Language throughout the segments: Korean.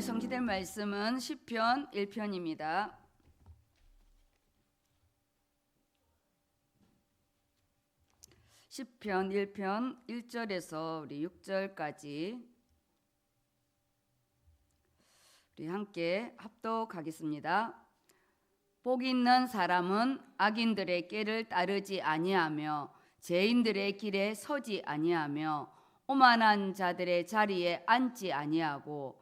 성취된 말씀은 시편 1편입니다. 시편 1편 1절에서 우리 6절까지 우리 함께 합독하겠습니다. 복 있는 사람은 악인들의 꾀를 따르지 아니하며 죄인들의 길에 서지 아니하며 오만한 자들의 자리에 앉지 아니하고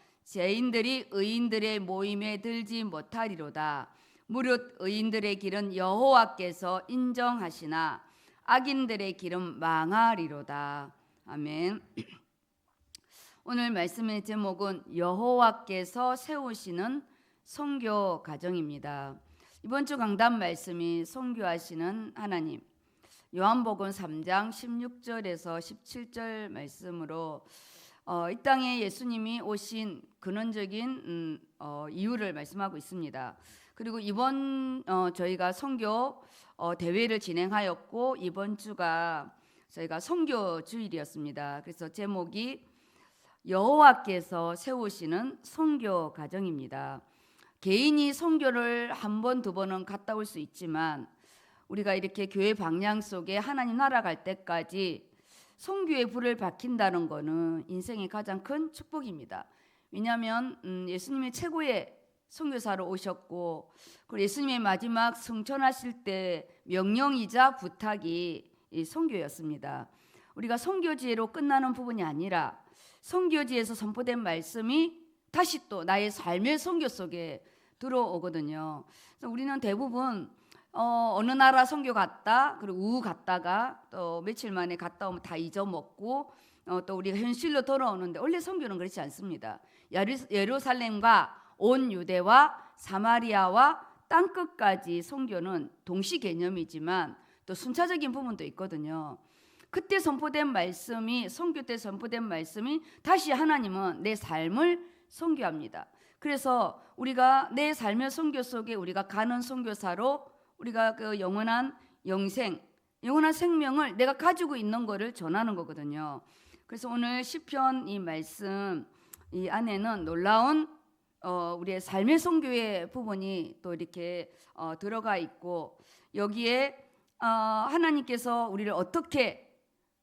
죄인들이 의인들의 모임에 들지 못하리로다. 무릇 의인들의 길은 여호와께서 인정하시나 악인들의 길은 망하리로다. 아멘. 오늘 말씀의 제목은 여호와께서 세우시는 성교 가정입니다. 이번 주 강단 말씀이 성교하시는 하나님. 요한복음 3장 16절에서 17절 말씀으로 어, 이 땅에 예수님이 오신 근원적인 음, 어, 이유를 말씀하고 있습니다. 그리고 이번 어, 저희가 선교 어, 대회를 진행하였고 이번 주가 저희가 선교 주일이었습니다. 그래서 제목이 여호와께서 세우시는 선교 가정입니다. 개인이 선교를 한 번 두 번은 갔다 올 수 있지만 우리가 이렇게 교회 방향 속에 하나님 나라 갈 때까지 성교의 불을 밝힌다는 것은 인생의 가장 큰 축복입니다. 왜냐하면 음, 예수님이 최고의 선교사로 오셨고 그리고 예수님의 마지막 승천하실 때 명령이자 부탁이 이 선교였습니다. 우리가 선교지로 끝나는 부분이 아니라 선교지에서 선포된 말씀이 다시 또 나의 삶의 선교 속에 들어오거든요. 그래서 우리는 대부분 어, 어느 나라 선교 갔다 그리고 우 갔다가 또 며칠 만에 갔다 오면 다 잊어먹고 어, 또 우리가 현실로 돌아오는데 원래 선교는 그렇지 않습니다. 예루살렘과 온 유대와 사마리아와 땅 끝까지 선교는 동시 개념이지만 또 순차적인 부분도 있거든요. 그때 선포된 말씀이 선교 때 선포된 말씀이 다시 하나님은 내 삶을 선교합니다. 그래서 우리가 내 삶의 선교 속에 우리가 가는 선교사로 우리가 그 영원한 영생, 영원한 생명을 내가 가지고 있는 것을 전하는 거거든요. 그래서 오늘 시편 이 말씀 이 안에는 놀라운 어, 우리의 삶의 선교의 부분이 또 이렇게 어, 들어가 있고 여기에 어, 하나님께서 우리를 어떻게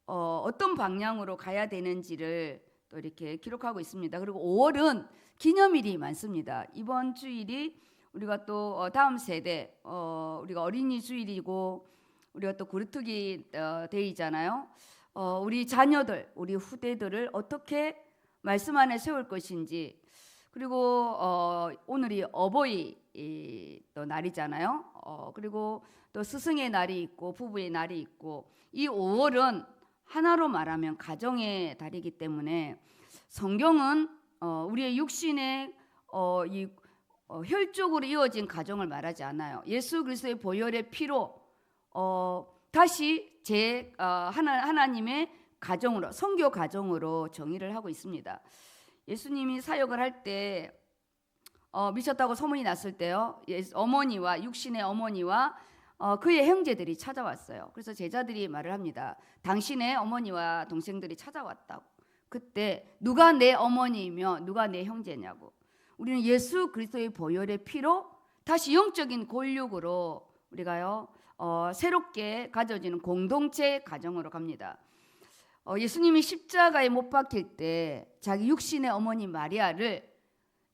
어, 어떤 방향으로 가야 되는지를 또 이렇게 기록하고 있습니다. 그리고 5월은 기념일이 많습니다. 이번 주일이 우리가 또 어, 다음 세대 어, 우리가 어린이 주일이고 우리가 또 구르트기 어, 데이잖아요. 어, 우리 자녀들, 우리 후대들을 어떻게 말씀 안에 세울 것인지 그리고 어, 오늘이 어버이 이, 또 날이잖아요. 어, 그리고 또 스승의 날이 있고 부부의 날이 있고 이 5월은 하나로 말하면 가정의 달이기 때문에 성경은 어, 우리의 육신의 어, 이 어, 혈족으로 이어진 가정을 말하지 않아요. 예수 그리스도의 보혈의 피로 어, 다시 제 어, 하나, 하나님의 가정으로 성교 가정으로 정의를 하고 있습니다. 예수님이 사역을 할때 어, 미쳤다고 소문이 났을 때요. 어머니와 육신의 어머니와 어, 그의 형제들이 찾아왔어요. 그래서 제자들이 말을 합니다. 당신의 어머니와 동생들이 찾아왔다고. 그때 누가 내 어머니이며 누가 내 형제냐고. 우리는 예수 그리스도의 보혈의 피로 다시 영적인 권력으로 우리가요 어, 새롭게 가져지는 공동체 가정으로 갑니다. 어, 예수님이 십자가에 못 박힐 때 자기 육신의 어머니 마리아를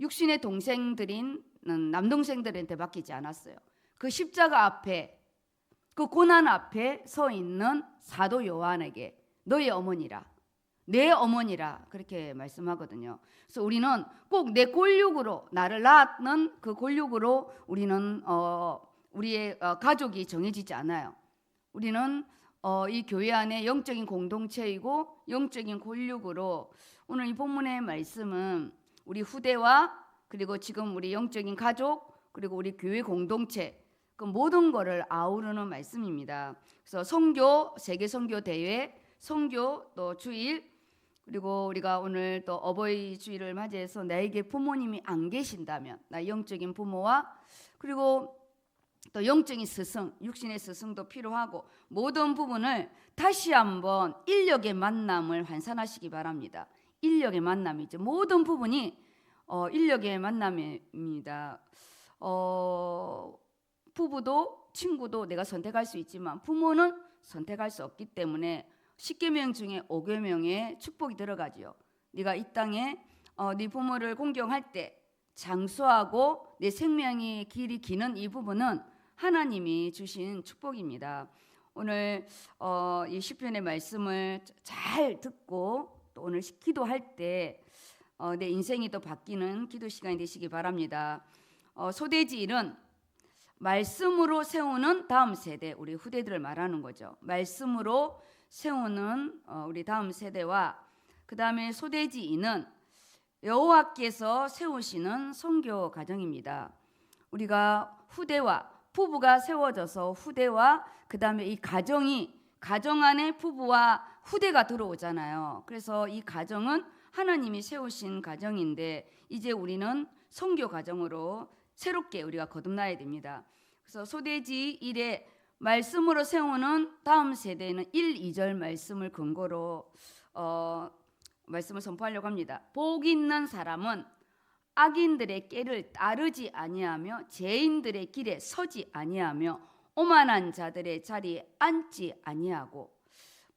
육신의 동생들인 음, 남동생들한테 맡기지 않았어요. 그 십자가 앞에 그 고난 앞에 서 있는 사도 요한에게 너의 어머니라 내 어머니라 그렇게 말씀하거든요. 그래서 우리는 꼭 내 골육으로 나를 낳는 그 골육으로 우리는 어, 우리의 어, 가족이 정해지지 않아요. 우리는 어, 이 교회 안에 영적인 공동체이고 영적인 골육으로 오늘 이 본문의 말씀은 우리 후대와 그리고 지금 우리 영적인 가족 그리고 우리 교회 공동체 그 모든 거를 아우르는 말씀입니다. 그래서 성교 세계 성교 대회, 성교 또 주일 그리고 우리가 오늘 또 어버이 주일을 맞이해서 나에게 부모님이 안 계신다면 나 영적인 부모와 그리고 또 영적인 스승, 육신의 스승도 필요하고 모든 부분을 다시 한번 인력의 만남을 환산하시기 바랍니다. 인력의 만남이죠. 모든 부분이 어, 인력의 만남입니다. 어, 부부도 친구도 내가 선택할 수 있지만 부모는 선택할 수 없기 때문에 10계명 중에 5계명에 축복이 들어가지요. 네가 이 땅에 어, 네 부모를 공경할 때 장수하고 내 생명이 길이 기는 이 부분은 하나님이 주신 축복입니다. 오늘 어, 이 시편의 말씀을 잘 듣고 또 오늘 기도할 때 어, 내 인생이 또 바뀌는 기도 시간이 되시기 바랍니다. 어, 소대지 일은 말씀으로 세우는 다음 세대 우리 후대들을 말하는 거죠. 말씀으로 세우는 어, 우리 다음 세대와 그 다음에 소대지인은 여호와께서 세우시는 선교 가정입니다. 우리가 후대와 부부가 세워져서 후대와 그 다음에 이 가정이 가정 안에 부부와 후대가 들어오잖아요. 그래서 이 가정은 하나님이 세우신 가정인데 이제 우리는 선교 가정으로 새롭게 우리가 거듭나야 됩니다. 그래서 소대지 1에 말씀으로 세우는 다음 세대는 1, 2절 말씀을 근거로 어, 말씀을 선포하려고 합니다. 복 있는 사람은 악인들의 깨를 따르지 아니하며 죄인들의 길에 서지 아니하며 오만한 자들의 자리에 앉지 아니하고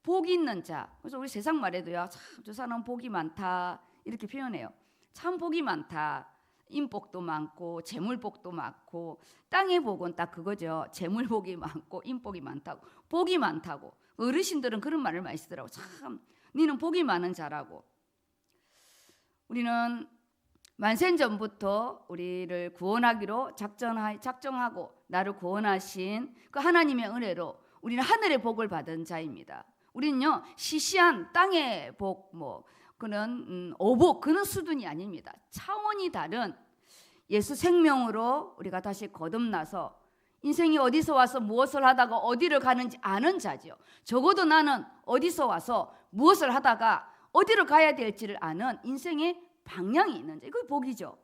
복 있는 자. 그래서 우리 세상 말에도요. 참 저 사람 복이 많다 이렇게 표현해요. 참 복이 많다. 인복도 많고 재물복도 많고 땅의 복은 딱 그거죠. 재물복이 많고 인복이 많다고 복이 많다고 어르신들은 그런 말을 많이 쓰더라고. 참 니는 복이 많은 자라고. 우리는 만센 전부터 우리를 구원하기로 작전하, 작정하고 나를 구원하신 그 하나님의 은혜로 우리는 하늘의 복을 받은 자입니다. 우리는요 시시한 땅의 복, 뭐 그는 음, 오복 그런 수준이 아닙니다. 차원이 다른 예수 생명으로 우리가 다시 거듭나서 인생이 어디서 와서 무엇을 하다가 어디를 가는지 아는 자지요. 적어도 나는 어디서 와서 무엇을 하다가 어디로 가야 될지를 아는 인생의 방향이 있는 자. 이거 복이죠.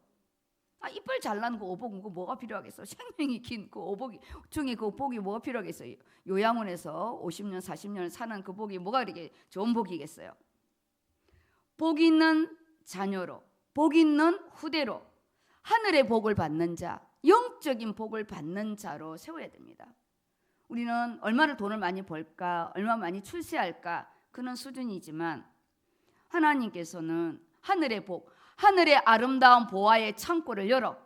아, 이빨 잘난 거 오복 그 뭐가 필요하겠어? 생명이 긴 그 오복이 중에 그 복이 뭐가 필요하겠어요? 요양원에서 50년 40년 사는 그 복이 뭐가 이렇게 좋은 복이겠어요? 복 있는 자녀로, 복 있는 후대로 하늘의 복을 받는 자, 영적인 복을 받는 자로 세워야 됩니다. 우리는 얼마를 돈을 많이 벌까, 얼마 많이 출세할까 그런 수준이지만 하나님께서는 하늘의 복, 하늘의 아름다운 보화의 창고를 열어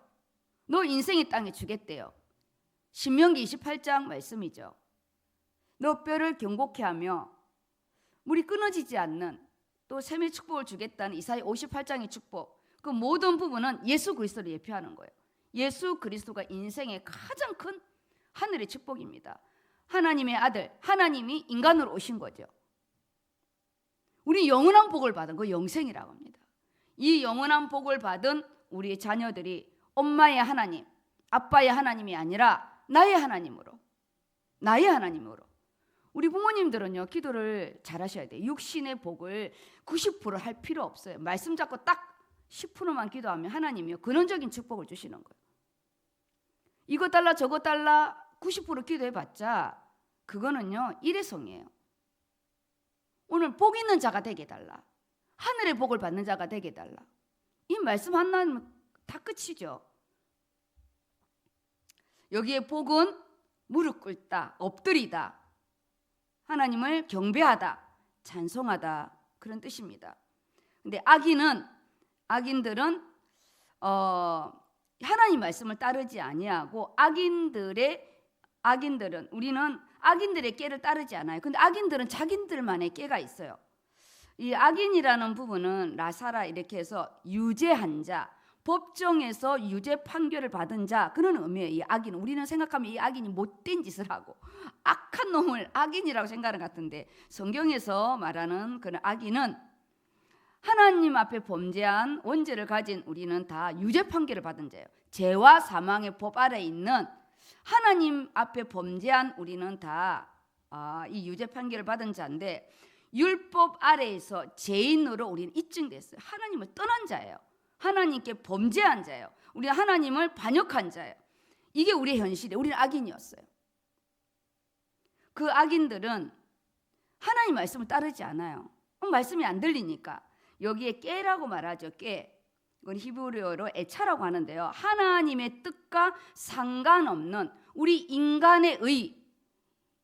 너 인생의 땅에 주겠대요. 신명기 28장 말씀이죠. 너 뼈를 경고케 하며 물이 끊어지지 않는 또 샘의 축복을 주겠다는 이사야 58장의 축복. 그 모든 부분은 예수 그리스도를 예표하는 거예요. 예수 그리스도가 인생의 가장 큰 하늘의 축복입니다. 하나님의 아들, 하나님이 인간으로 오신 거죠. 우리 영원한 복을 받은 거 영생이라고 합니다. 이 영원한 복을 받은 우리 자녀들이 엄마의 하나님, 아빠의 하나님이 아니라 나의 하나님으로, 나의 하나님으로. 우리 부모님들은요, 기도를 잘 하셔야 돼요. 육신의 복을 90%할 필요 없어요. 말씀 잡고 딱 10%만 기도하면 하나님이요, 근원적인 축복을 주시는 거예요. 이거 달라, 저거 달라 90% 기도해봤자 그거는요, 일회성이에요. 오늘 복 있는 자가 되게 달라. 하늘의 복을 받는 자가 되게 달라. 이 말씀 하나는 다 끝이죠. 여기에 복은 무릎 꿇다, 엎드리다, 하나님을 경배하다, 찬송하다 그런 뜻입니다. 근데 악인은 악인들은 어, 하나님 말씀을 따르지 아니하고 악인들의 악인들은 우리는 악인들의 깨를 따르지 않아요. 근데 악인들은 자기들만의 깨가 있어요. 이 악인이라는 부분은 라사라 이렇게 해서 유죄한 자, 법정에서 유죄 판결을 받은 자 그런 의미예요. 이 악인 우리는 생각하면 이 악인이 못된 짓을 하고 악한 놈을 악인이라고 생각하는 것 같은데 성경에서 말하는 그런 악인은 하나님 앞에 범죄한 원죄를 가진 우리는 다 유죄 판결을 받은 자예요. 죄와 사망의 법 아래 있는 하나님 앞에 범죄한 우리는 다 아, 이 유죄 판결을 받은 자인데 율법 아래에서 죄인으로 우리는 입증됐어요. 하나님을 떠난 자예요. 하나님께 범죄한 자예요. 우리 하나님을 반역한 자예요. 이게 우리의 현실이에요. 우리는 악인이었어요. 그 악인들은 하나님 말씀을 따르지 않아요. 어, 말씀이 안 들리니까 여기에 깨라고 말하죠. 깨. 이건 히브리어로 애차라고 하는데요. 하나님의 뜻과 상관없는 우리 인간의 의,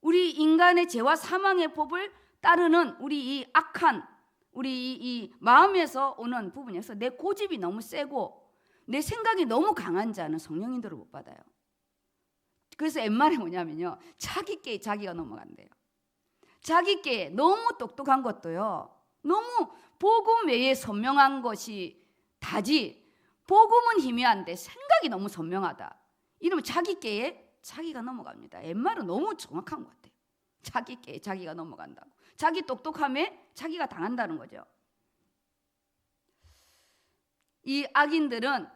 우리 인간의 죄와 사망의 법을 따르는 우리 이 악한 우리 이, 이 마음에서 오는 부분에서 내 고집이 너무 세고 내 생각이 너무 강한 자는 성령인들을 못 받아요. 그래서 옛말에 뭐냐면요. 자기 께 자기가 넘어간대요. 자기 께 너무 똑똑한 것도요. 너무 복음 외에 선명한 것이 다지. 복음은 희미한데 생각이 너무 선명하다. 이러면 자기 께에 자기가 넘어갑니다. 옛말은 너무 정확한 것 같아요. 자기 께 자기가 넘어간다고. 자기 똑똑함에 자기가 당한다는 거죠. 이 악인들은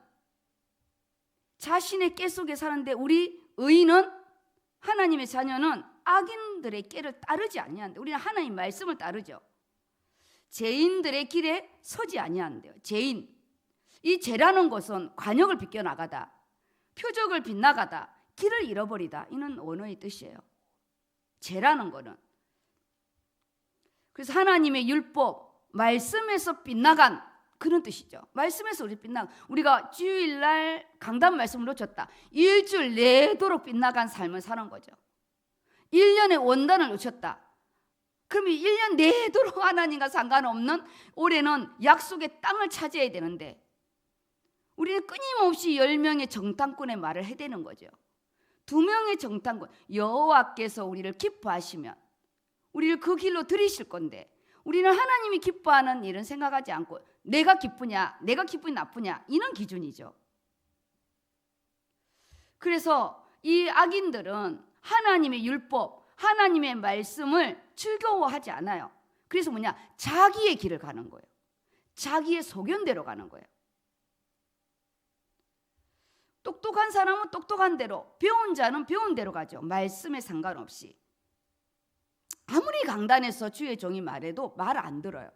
자신의 깨 속에 사는데 우리 의인은 하나님의 자녀는 악인들의 깨를 따르지 아니한데 우리는 하나님 말씀을 따르죠. 죄인들의 길에 서지 아니한대요. 죄인. 이 죄라는 것은 관역을 비껴 나가다. 표적을 빗나가다. 길을 잃어버리다. 이는 원어의 뜻이에요. 죄라는 거는 그래서 하나님의 율법 말씀에서 빗나간 그런 뜻이죠. 말씀에서 우리 빗나 우리가 주일날 강단 말씀을 놓쳤다. 일주일 내도록 빗나간 삶을 사는 거죠. 1년의 원단을 놓쳤다. 그러면 1년 내도록 하나님과 상관없는 올해는 약속의 땅을 차지해야 되는데 우리는 끊임없이 10명의 정탐꾼의 말을 해대는 거죠. 두 명의 정탐꾼 여호와께서 우리를 기뻐하시면 우리를 그 길로 들이실 건데 우리는 하나님이 기뻐하는 일은 생각하지 않고 내가 기쁘냐, 내가 기분이 나쁘냐 이는 기준이죠. 그래서 이 악인들은 하나님의 율법, 하나님의 말씀을 즐거워하지 않아요. 그래서 뭐냐? 자기의 길을 가는 거예요. 자기의 소견대로 가는 거예요. 똑똑한 사람은 똑똑한 대로, 배운 자는 배운 대로 가죠. 말씀에 상관없이. 아무리 강단에서 주의 종이 말해도 말 안 들어요.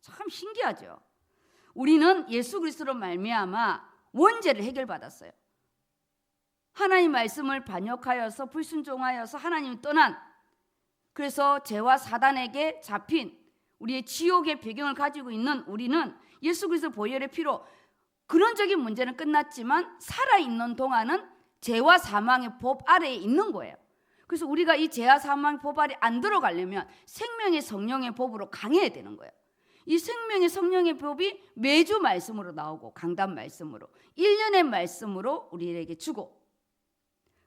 참 신기하죠. 우리는 예수 그리스도로 말미암아 원죄를 해결받았어요. 하나님 말씀을 반역하여서 불순종하여서 하나님 떠난 그래서 죄와 사단에게 잡힌 우리의 지옥의 배경을 가지고 있는 우리는 예수 그리스도 보혈의 피로 근원적인 문제는 끝났지만 살아 있는 동안은 죄와 사망의 법 아래에 있는 거예요. 그래서 우리가 이 죄와 사망의 법 아래 안 들어가려면 생명의 성령의 법으로 강해야 되는 거예요. 이 생명의 성령의 법이 매주 말씀으로 나오고 강단 말씀으로 1년의 말씀으로 우리에게 주고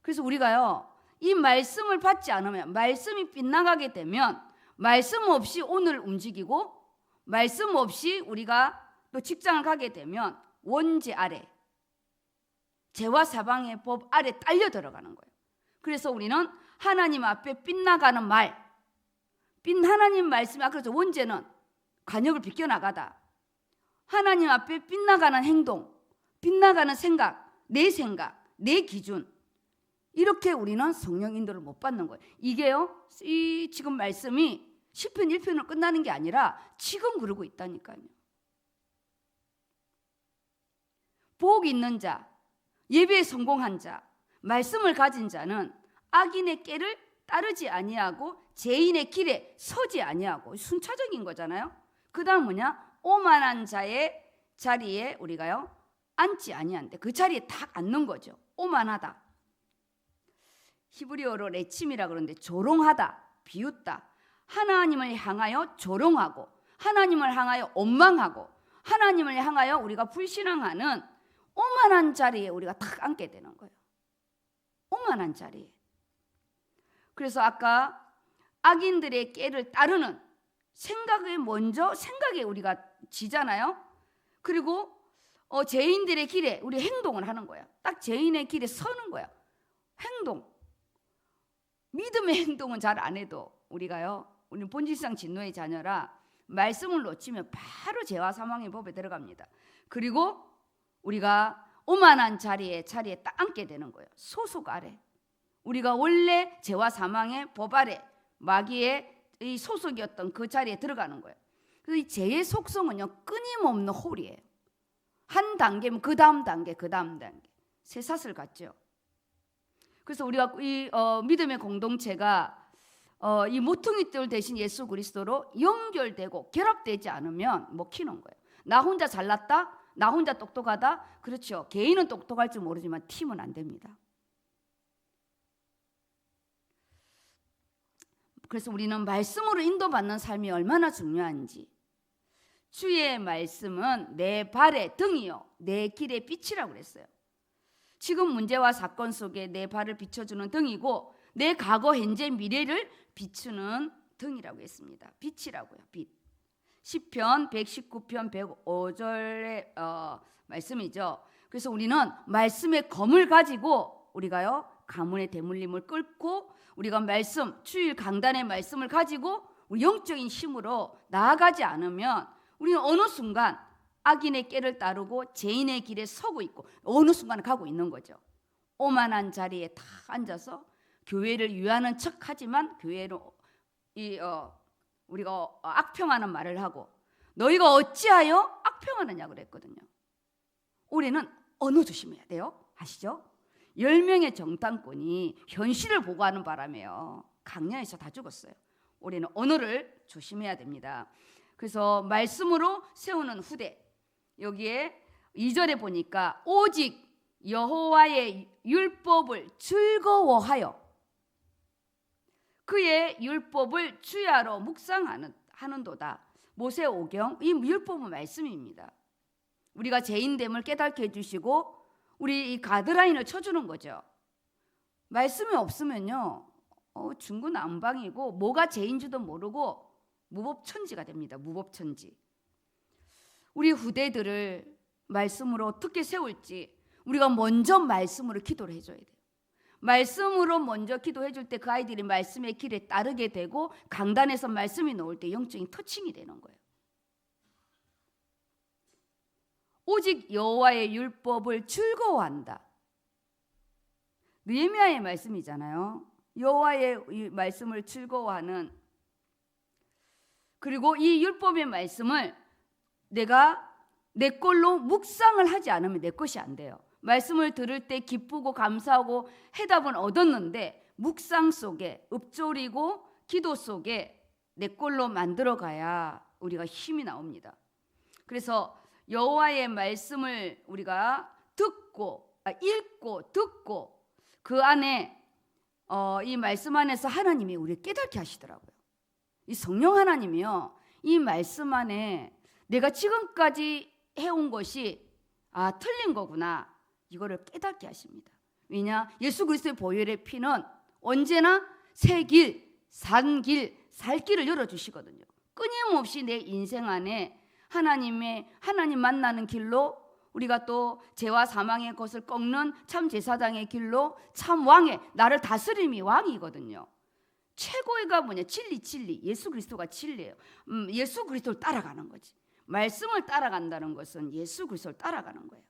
그래서 우리가요 이 말씀을 받지 않으면 말씀이 빗나가게 되면 말씀 없이 오늘 움직이고 말씀 없이 우리가 또 직장을 가게 되면 원죄 아래 죄와 사방의 법 아래 딸려 들어가는 거예요. 그래서 우리는 하나님 앞에 빗나가는 말, 빈 하나님 아까 그랬죠. 원죄는 관역을 비껴나가다. 하나님 앞에 빗나가는 행동, 빗나가는 생각, 내 생각, 내 기준. 이렇게 우리는 성령 인도를 못 받는 거예요. 이게요, 이 지금 말씀이 10편 1편으로 끝나는 게 아니라 지금 그러고 있다니까요. 복 있는 자, 예배에 성공한 자, 말씀을 가진 자는 악인의 깨를 따르지 아니하고 죄인의 길에 서지 아니하고 순차적인 거잖아요. 그다음 뭐냐? 오만한 자의 자리에 우리가요 앉지 아니한데 그 자리에 딱 앉는 거죠. 오만하다. 히브리어로 레침이라 그러는데 조롱하다, 비웃다. 하나님을 향하여 조롱하고 하나님을 향하여 원망하고 하나님을 향하여 우리가 불신앙하는 오만한 자리에 우리가 딱 앉게 되는 거예요. 오만한 자리에. 그래서 아까 악인들의 깨를 따르는 생각에 먼저 생각에 우리가 지잖아요. 그리고 어, 죄인들의 길에 우리 행동을 하는 거야. 딱 죄인의 길에 서는 거야. 행동. 믿음의 행동은 잘 안 해도 우리가요. 우리는 본질상 진노의 자녀라 말씀을 놓치면 바로 죄와 사망의 법에 들어갑니다. 그리고 우리가 오만한 자리에 자리에 딱 앉게 되는 거예요. 소속 아래. 우리가 원래 죄와 사망의 법 아래 마귀의 이 소속이었던 그 자리에 들어가는 거예요. 그래서 이 죄의 속성은요 끊임없는 홀이에요. 한 단계면 그 다음 단계, 그 다음 단계 쇠사슬 같죠. 그래서 우리가 이 어, 믿음의 공동체가 어, 이 모퉁이돌 대신 예수 그리스도로 연결되고 결합되지 않으면 먹히는 거예요. 나 혼자 잘났다, 나 혼자 똑똑하다, 그렇죠. 개인은 똑똑할지 모르지만 팀은 안 됩니다. 그래서 우리는 말씀으로 인도받는 삶이 얼마나 중요한지. 주의 말씀은 내 발의 등이요, 내 길의 빛이라고 그랬어요. 지금 문제와 사건 속에 내 발을 비춰주는 등이고 내 과거, 현재, 미래를 비추는 등이라고 했습니다. 빛이라고요. 빛. 시편 119편 105절의 어, 말씀이죠. 그래서 우리는 말씀의 검을 가지고 우리가요 가문의 대물림을 끌고 우리가 말씀 주일 강단의 말씀을 가지고 우리 영적인 힘으로 나아가지 않으면 우리는 어느 순간 악인의 깨를 따르고 죄인의 길에 서고 있고 어느 순간 가고 있는 거죠. 오만한 자리에 다 앉아서 교회를 위하는 척하지만 교회로 이 어, 우리가 어, 악평하는 말을 하고 너희가 어찌하여 악평하느냐 그랬거든요. 올해는 언어 조심해야 돼요. 아시죠? 열 명의 정당권이 현실을 보고하는 바람에요. 강야에서 다 죽었어요. 올해는 언어를 조심해야 됩니다. 그래서 말씀으로 세우는 후대 여기에 2절에 보니까 오직 여호와의 율법을 즐거워하여 그의 율법을 주야로 묵상하는 하는도다. 모세 오경 이 율법은 말씀입니다. 우리가 죄인됨을 깨닫게 해 주시고 우리 이 가드라인을 쳐주는 거죠. 말씀이 없으면요 어, 중구난방이고 뭐가 죄인지도 모르고 무법천지가 됩니다. 무법천지. 우리 후대들을 말씀으로 어떻게 세울지 우리가 먼저 말씀으로 기도를 해줘야 돼요. 말씀으로 먼저 기도해 줄 때 그 아이들이 말씀의 길에 따르게 되고 강단에서 말씀이 나올 때 영적인 터칭이 되는 거예요. 오직 여호와의 율법을 즐거워한다. 느헤미야의 말씀이잖아요. 여호와의 이 말씀을 즐거워하는 그리고 이 율법의 말씀을 내가 내 걸로 묵상을 하지 않으면 내 것이 안 돼요. 말씀을 들을 때 기쁘고 감사하고 해답은 얻었는데 묵상 속에 읊조리고 기도 속에 내 걸로 만들어 가야 우리가 힘이 나옵니다. 그래서 여호와의 말씀을 우리가 듣고 아, 읽고 듣고 그 안에 어, 이 말씀 안에서 하나님이 우리 깨닫게 하시더라고요. 이 성령 하나님이요. 이 말씀 안에 내가 지금까지 해온 것이 아 틀린 거구나 이거를 깨닫게 하십니다. 왜냐 예수 그리스도의 보혈의 피는 언제나 새 길, 산 길, 살 길을 열어 주시거든요. 끊임없이 내 인생 안에 하나님의 하나님 만나는 길로 우리가 또 죄와 사망의 것을 꺾는 참 제사장의 길로 참 왕의 나를 다스림이 왕이거든요. 최고의가 뭐냐? 진리, 진리. 예수 그리스도가 진리예요. 음, 예수 그리스도를 따라가는 거지. 말씀을 따라간다는 것은 예수 그리스도를 따라가는 거예요.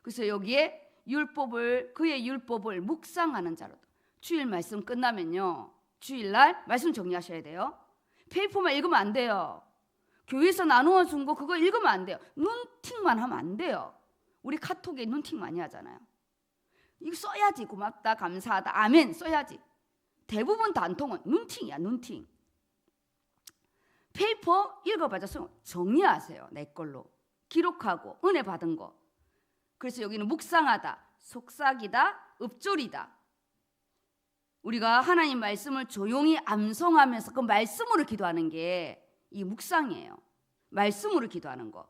그래서 여기에 율법을 그의 율법을 묵상하는 자로도 주일 말씀 끝나면요. 주일날 말씀 정리하셔야 돼요. 페이퍼만 읽으면 안 돼요. 교회에서 나누어 준 거 그거 읽으면 안 돼요. 눈팅만 하면 안 돼요. 우리 카톡에 눈팅 많이 하잖아요. 이거 써야지 고맙다 감사하다 아멘 써야지. 대부분 단통은 눈팅이야 눈팅. 페이퍼 읽어봐서 정리하세요 내 걸로 기록하고 은혜 받은 거. 그래서 여기는 묵상하다, 속삭이다, 읊조리다. 우리가 하나님 말씀을 조용히 암송하면서 그 말씀으로 기도하는 게 이 묵상이에요. 말씀으로 기도하는 거.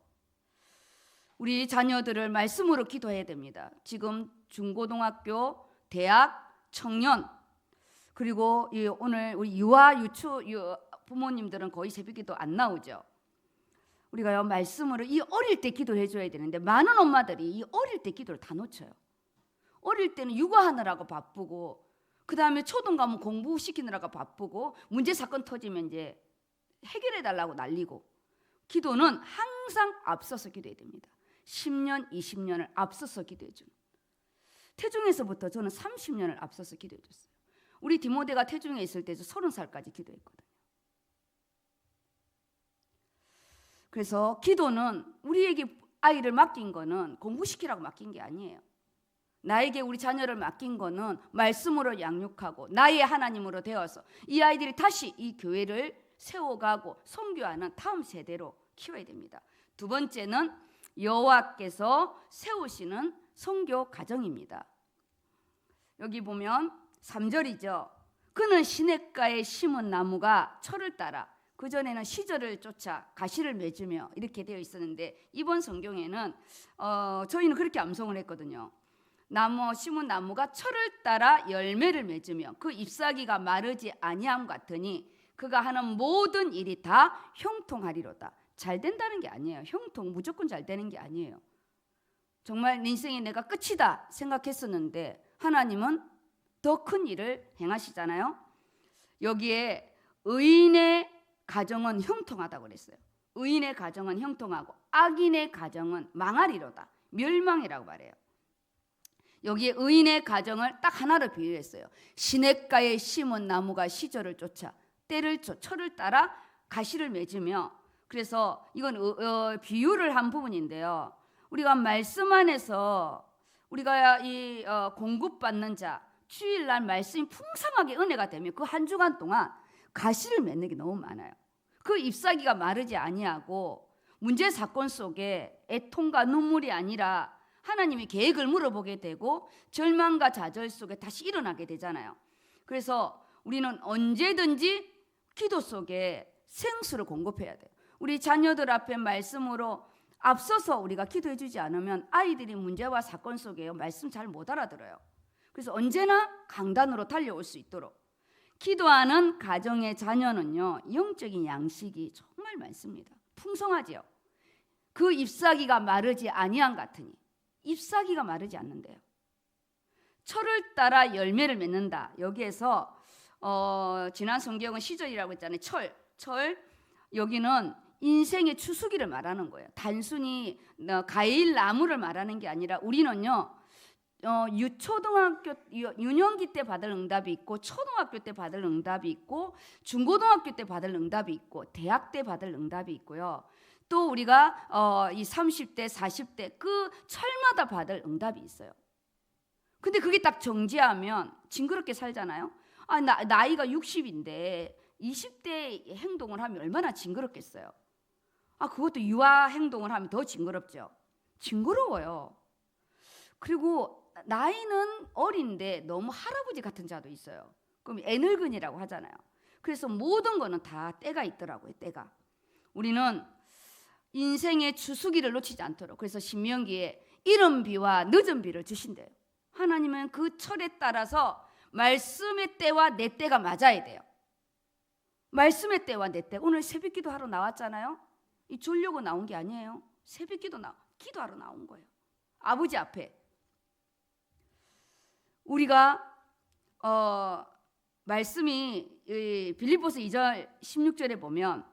우리 자녀들을 말씀으로 기도해야 됩니다. 지금 중고등학교, 대학, 청년 그리고 이 오늘 우리 유아 유초 유 부모님들은 거의 새벽기도 안 나오죠. 우리가요 말씀으로 이 어릴 때 기도를 해줘야 되는데 많은 엄마들이 이 어릴 때 기도를 다 놓쳐요. 어릴 때는 육아하느라고 바쁘고 그 다음에 초등 가면 공부 시키느라고 바쁘고 문제 사건 터지면 이제 해결해 달라고 난리고 기도는 항상 앞서서 기도해야 됩니다. 10년, 20년을 앞서서 기도해 주는. 태중에서부터 저는 30년을 앞서서 기도해 줬어요. 우리 디모데가 태중에 있을 때도 30살까지 기도했거든요. 그래서 기도는 우리에게 아이를 맡긴 거는 공부시키라고 맡긴 게 아니에요. 나에게 우리 자녀를 맡긴 거는 말씀으로 양육하고 나의 하나님으로 되어서 이 아이들이 다시 이 교회를 세워가고 선교하는 다음 세대로 키워야 됩니다. 두 번째는 여호와께서 세우시는 선교 가정입니다. 여기 보면 3절이죠. 그는 시냇가에 심은 나무가 철을 따라 그 전에는 시절을 쫓아 가시를 맺으며 이렇게 되어 있었는데 이번 성경에는 어, 저희는 그렇게 암송을 했거든요. 나무 심은 나무가 철을 따라 열매를 맺으며 그 잎사귀가 마르지 아니함 같으니 그가 하는 모든 일이 다 형통하리로다. 잘 된다는 게 아니에요. 형통 무조건 잘 되는 게 아니에요. 정말 내 인생이 내가 끝이다 생각했었는데 하나님은 더 큰 일을 행하시잖아요. 여기에 의인의 가정은 형통하다고 그랬어요. 의인의 가정은 형통하고 악인의 가정은 망하리로다. 멸망이라고 말해요. 여기에 의인의 가정을 딱 하나로 비유했어요. 시냇가에 심은 나무가 시절을 쫓아 때를 쫓 철을 따라 가시를 맺으며 그래서 이건 어, 어, 비유를 한 부분인데요. 우리가 말씀 안에서 우리가 이 어, 공급받는 자 주일날 말씀이 풍성하게 은혜가 되면 그 한 주간 동안 가시를 맺는 게 너무 많아요. 그 잎사귀가 마르지 아니하고 문제 사건 속에 애통과 눈물이 아니라 하나님이 계획을 물어보게 되고 절망과 좌절 속에 다시 일어나게 되잖아요. 그래서 우리는 언제든지 기도 속에 생수를 공급해야 돼요. 우리 자녀들 앞에 말씀으로 앞서서 우리가 기도해 주지 않으면 아이들이 문제와 사건 속에 말씀 잘 못 알아들어요. 그래서 언제나 강단으로 달려올 수 있도록 기도하는 가정의 자녀는요 영적인 양식이 정말 많습니다. 풍성하지요. 그 잎사귀가 마르지 아니한 같으니 잎사귀가 마르지 않는데요. 철을 따라 열매를 맺는다. 여기에서 어, 지난 성경은 시절이라고 했잖아요. 철, 철 여기는 인생의 추수기를 말하는 거예요. 단순히 어, 과일 나무를 말하는 게 아니라 우리는요. 어, 유초등학교 유- 유년기 때 받을 응답이 있고 초등학교 때 받을 응답이 있고 중고등학교 때 받을 응답이 있고 대학 때 받을 응답이 있고요. 또 우리가 어, 이 30대, 40대 그 철마다 받을 응답이 있어요. 근데 그게 딱 정지하면 징그럽게 살잖아요. 아, 나, 나이가 60인데 20대 행동을 하면 얼마나 징그럽겠어요. 아, 그것도 유아 행동을 하면 더 징그럽죠. 징그러워요. 그리고 나이는 어린데 너무 할아버지 같은 자도 있어요. 그럼 애늙은이라고 하잖아요. 그래서 모든 거는 다 때가 있더라고요. 때가. 우리는 인생의 주수기를 놓치지 않도록 그래서 신명기에 이른 비와 늦은 비를 주신대요. 하나님은 그 철에 따라서 말씀의 때와 내 때가 맞아야 돼요. 말씀의 때와 내 때. 오늘 새벽 기도 하러 나왔잖아요. 이 졸려고 나온 게 아니에요. 새벽 기도 나 기도하러 나온 거예요. 아버지 앞에 우리가 어 말씀이 이 빌립보서 2절 16절에 보면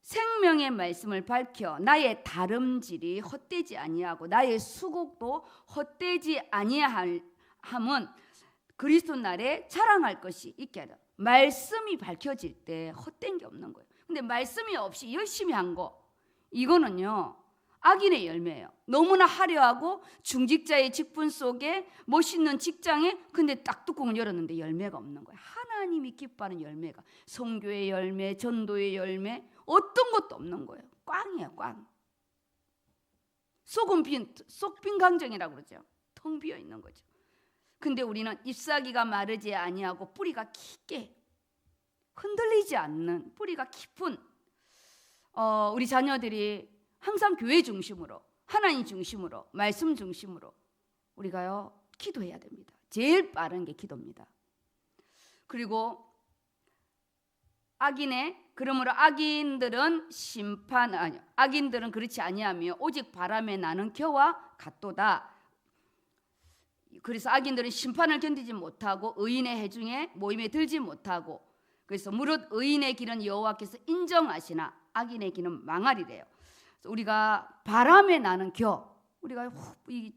생명의 말씀을 밝혀 나의 다름질이 헛되지 아니하고 나의 수곡도 헛되지 아니함은 그리스도 날에 자랑할 것이 있게 하라. 말씀이 밝혀질 때 헛된 게 없는 거예요. 근데 말씀이 없이 열심히 한 거 이거는요. 악인의 열매예요. 너무나 화려하고 중직자의 직분 속에 멋있는 직장에 근데 딱 뚜껑을 열었는데 열매가 없는 거예요. 하나님이 기뻐하는 열매가 성교의 열매, 전도의 열매 어떤 것도 없는 거예요. 꽝이에요, 꽝. 속은 빈, 속빈 강정이라고 그러죠. 텅 비어 있는 거죠. 근데 우리는 잎사귀가 마르지 아니하고 뿌리가 깊게 흔들리지 않는 뿌리가 깊은 어, 우리 자녀들이 항상 교회 중심으로 하나님 중심으로 말씀 중심으로 우리가요 기도해야 됩니다. 제일 빠른 게 기도입니다. 그리고 악인의 그러므로 악인들은 심판 아니 악인들은 그렇지 아니하며 오직 바람에 나는 겨와 같도다. 그래서 악인들은 심판을 견디지 못하고 의인의 해중에 모임에 들지 못하고 그래서 무릇 의인의 길은 여호와께서 인정하시나 악인의 길은 망하리래요. 우리가 바람에 나는 겨 우리가 후- 이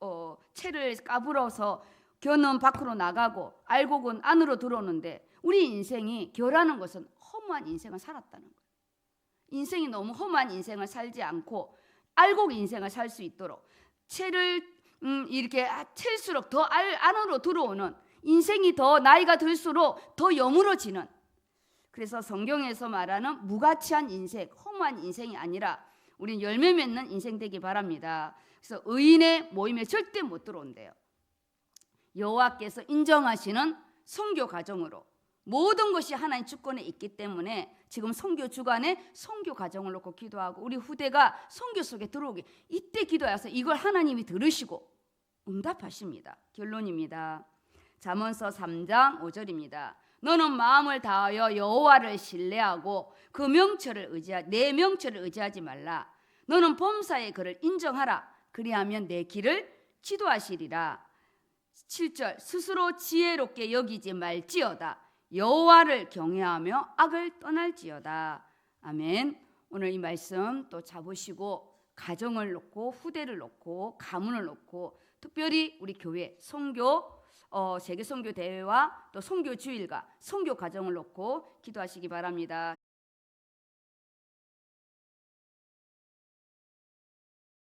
어, 채를 까불어서 겨는 밖으로 나가고 알곡은 안으로 들어오는데 우리 인생이 겨라는 것은 허무한 인생을 살았다는 거예요. 인생이 너무 험한 인생을 살지 않고 알곡 인생을 살 수 있도록 채를 음, 이렇게 챌수록 더 알, 안으로 들어오는 인생이 더 나이가 들수록 더 여물어지는 그래서 성경에서 말하는 무가치한 인생, 험한 인생이 아니라 우리는 열매 맺는 인생 되기 바랍니다. 그래서 의인의 모임에 절대 못 들어온대요. 여호와께서 인정하시는 선교 과정으로 모든 것이 하나님 주권에 있기 때문에 지금 선교 주간에 선교 과정을 놓고 기도하고 우리 후대가 선교 속에 들어오기 이때 기도해서 이걸 하나님이 들으시고 응답하십니다. 결론입니다. 잠언서 3장 5절입니다. 너는 마음을 다하여 여호와를 신뢰하고 그 명철을 의지하 내 명철을 의지하지 말라. 너는 범사의 그를 인정하라. 그리하면 내 길을 지도하시리라. 7절 스스로 지혜롭게 여기지 말지어다. 여호와를 경외하며 악을 떠날지어다. 아멘. 오늘 이 말씀 또 잡으시고 가정을 놓고 후대를 놓고 가문을 놓고 특별히 우리 교회 선교 어, 세계 선교 대회와 또 선교 주일과 선교 과정을 놓고 기도하시기 바랍니다.